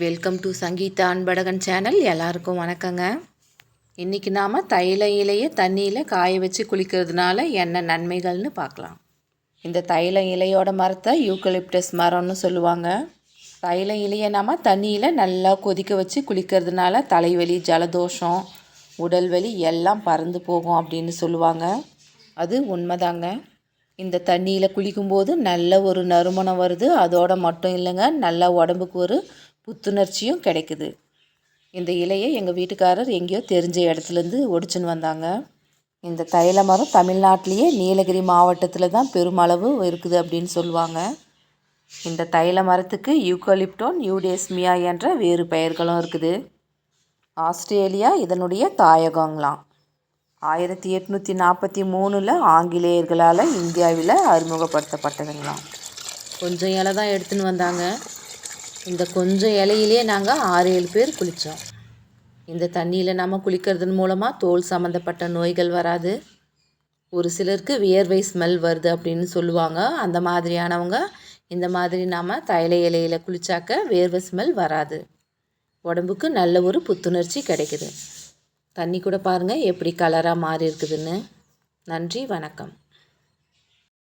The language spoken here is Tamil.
Welcome to Sangeetha Anbazhagan channel எல்லாருக்கும் வணக்கங்க. இன்றைக்கி நாம் தைல இலையை தண்ணியில் காய வச்சு குளிக்கிறதுனால என்ன நன்மைகள்னு பார்க்கலாம். இந்த தைல இலையோட மரத்தை யூக்கலிப்டஸ் மரம்னு சொல்லுவாங்க. தைல இலையை நாம் தண்ணியில் நல்லா கொதிக்க வச்சு குளிக்கிறதுனால தலைவலி ஜலதோஷம் உடல் வலி எல்லாம் பறந்து போகும் அப்படின்னு சொல்லுவாங்க. அது உண்மைதாங்க. இந்த தண்ணியில் குளிக்கும்போது நல்ல ஒரு நறுமணம் வருது. அதோட மட்டும் இல்லைங்க நல்ல உடம்புக்கு ஒரு புத்துணர்ச்சியும் கிடைக்குது. இந்த இலையை எங்கள் வீட்டுக்காரர் எங்கேயோ தெரிஞ்ச இடத்துலேருந்து ஒடிச்சுன்னு வந்தாங்க. இந்த தைல மரம் தமிழ்நாட்டிலேயே நீலகிரி மாவட்டத்தில் தான் பெருமளவு இருக்குது அப்படின்னு சொல்லுவாங்க. இந்த தைல மரத்துக்கு யூக்கலிப்டோன் யூடேஸ்மியா என்ற வேறு பெயர்களும் இருக்குது. ஆஸ்திரேலியா இதனுடைய தாயகங்களாம். ஆயிரத்தி எட்நூற்றி நாற்பத்தி மூணில் ஆங்கிலேயர்களால் இந்தியாவில் அறிமுகப்படுத்தப்பட்டதுங்களாம். கொஞ்சம் இலை தான் எடுத்துன்னு வந்தாங்க. இந்த கொஞ்சம் இலையிலே நாங்கள் ஆறு ஏழு பேர் குளித்தோம் இந்த தண்ணியில் நம்ம குளிக்கிறதன் மூலமாக தோல் சம்மந்தப்பட்ட நோய்கள் வராது. ஒரு சிலருக்கு வியர்வை ஸ்மெல் வருது அப்படின்னு சொல்லுவாங்க. அந்த மாதிரியானவங்க இந்த மாதிரி நாம் தைல இலையில் குளித்தாக்க வேர்வை ஸ்மெல் வராது. உடம்புக்கு நல்ல ஒரு புத்துணர்ச்சி கிடைக்குது. தண்ணி கூட பாருங்கள் எப்படி கலராக மாறி இருக்குதுன்னு. நன்றி வணக்கம்.